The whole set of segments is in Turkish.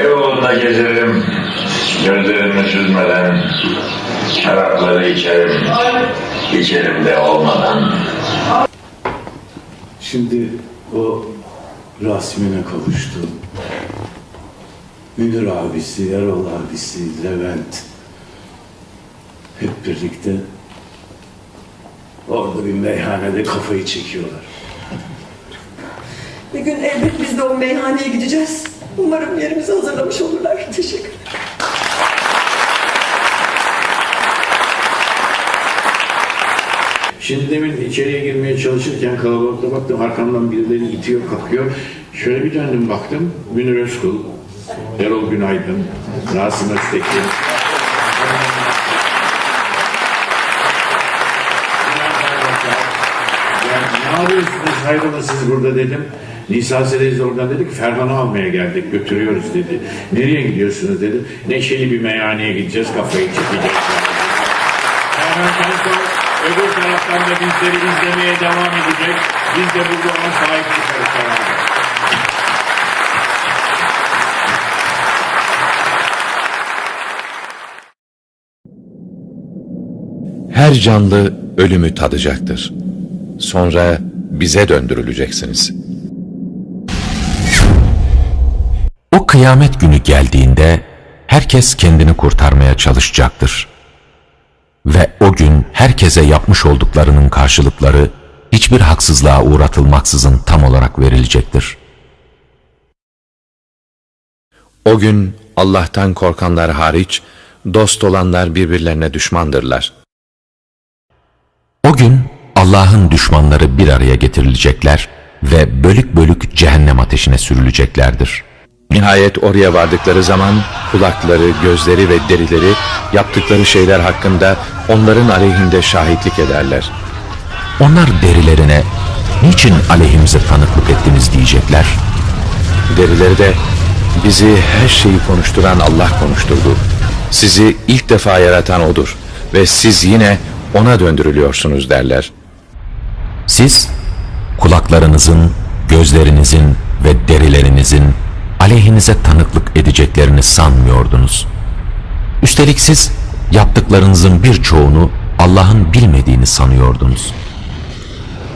Beyoğlu'nda gezerim, gözlerimi süzmeden, şarapları içerim, içerim de olmadan. Şimdi o Rasmine kavuştu. Münir abisi, Erol abisi, Levent hep birlikte orada bir meyhanede kafayı çekiyorlar. Bir gün elbet biz de o meyhaneye gideceğiz. Umarım yerimizi hazırlamış olurlar. Teşekkür. Şimdi demin içeriye girmeye çalışırken kalabalıkta baktım arkamdan birileri itiyor kalkıyor. Şöyle bir döndüm baktım. Münir Özkul, Erol Günaydın, Rasim Öztekin. Ne yapıyorsunuz hayrola siz burada dedim. Nisa Sedez oradan dedi ki Ferhan'ı almaya geldik götürüyoruz dedi. Nereye gidiyorsunuz dedi. Neşeli bir meyhaneye gideceğiz kafayı çekeceğiz. Ferhan Tankol öbür taraftan da bizleri izlemeye devam edecek. Biz de burada ona sahip çıkarız. Her canlı ölümü tadacaktır. Sonra bize döndürüleceksiniz. O kıyamet günü geldiğinde herkes kendini kurtarmaya çalışacaktır. Ve o gün herkese yapmış olduklarının karşılıkları hiçbir haksızlığa uğratılmaksızın tam olarak verilecektir. O gün Allah'tan korkanlar hariç dost olanlar birbirlerine düşmandırlar. O gün Allah'ın düşmanları bir araya getirilecekler ve bölük bölük cehennem ateşine sürüleceklerdir. Nihayet oraya vardıkları zaman kulakları, gözleri ve derileri yaptıkları şeyler hakkında onların aleyhinde şahitlik ederler. Onlar derilerine niçin aleyhimize tanıklık ettiniz diyecekler. Derileri de bizi her şeyi konuşturan Allah konuşturdu. Sizi ilk defa yaratan O'dur ve siz yine O'na döndürülüyorsunuz derler. Siz kulaklarınızın, gözlerinizin ve derilerinizin aleyhinize tanıklık edeceklerini sanmıyordunuz. Üstelik siz yaptıklarınızın birçoğunu Allah'ın bilmediğini sanıyordunuz.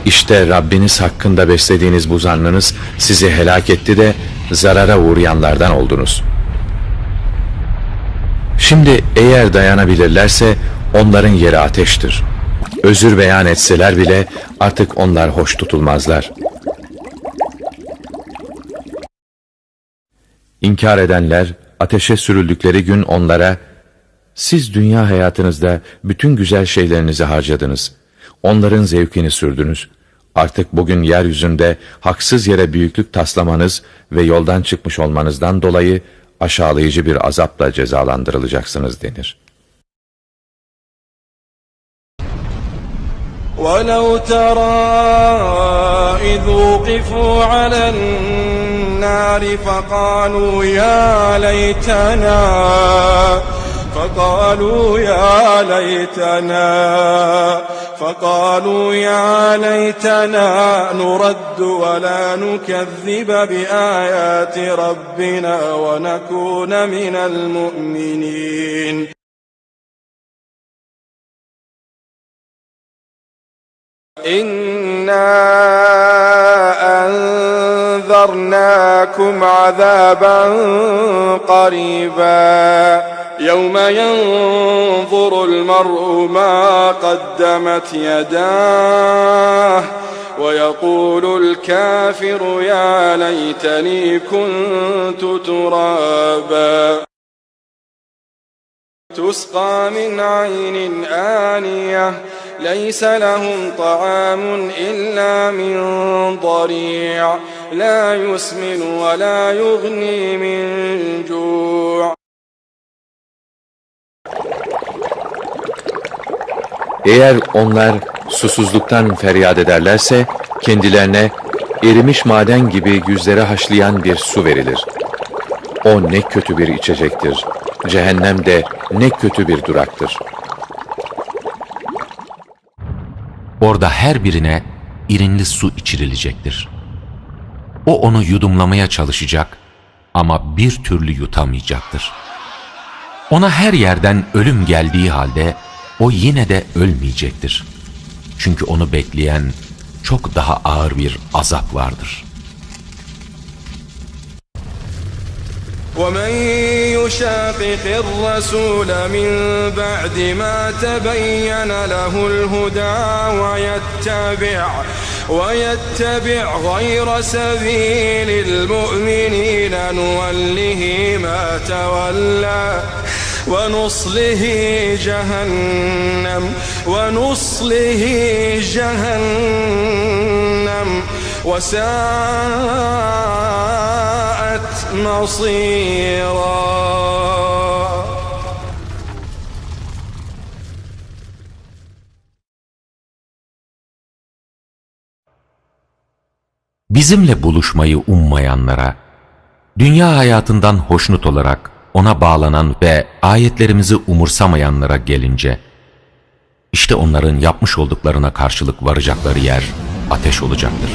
İşte Rabbiniz hakkında beslediğiniz bu zannınız sizi helak etti de zarara uğrayanlardan oldunuz. Şimdi eğer dayanabilirlerse onların yeri ateştir. Özür beyan etseler bile artık onlar hoş tutulmazlar. İnkar edenler ateşe sürüldükleri gün onlara siz dünya hayatınızda bütün güzel şeylerinizi harcadınız. Onların zevkini sürdünüz. Artık bugün yeryüzünde haksız yere büyüklük taslamanız ve yoldan çıkmış olmanızdan dolayı aşağılayıcı bir azapla cezalandırılacaksınız denir. ولو ترى إذ وقفوا على النار فقالوا يا ليتنا فقالوا يا ليتنا فقالوا يا ليتنا نرد ولا نكذب بآيات ربنا ونكون من المؤمنين. إنا أنذرناكم عذابا قريبا. يوم ينظر المرء ما قدمت يداه ويقول الكافر يا ليتني كنت ترابا. تسقى من عين آنية ليس لهم طعام إلا من ضريع. لا يسمن ولا يغني من جوع Eğer onlar susuzluktan feryat ederlerse kendilerine erimiş maden gibi yüzleri haşlayan bir su verilir. O ne kötü bir içecektir. Cehennem de ne kötü bir duraktır. Orada her birine irinli su içirilecektir. O onu yudumlamaya çalışacak ama bir türlü yutamayacaktır. Ona her yerden ölüm geldiği halde o yine de ölmeyecektir. Çünkü onu bekleyen çok daha ağır bir azap vardır. ومن يشاقق الرسول من بعد ما تبين له الهدى ويتبع ويتبع غير سبيل المؤمنين نوله ما تولى ونصله جهنم ونصله جهنم. وساءت مصيرا. Bizimle buluşmayı ummayanlara, dünya hayatından hoşnut olarak ona bağlanan ve ayetlerimizi umursamayanlara gelince, işte onların yapmış olduklarına karşılık varacakları yer ateş olacaktır.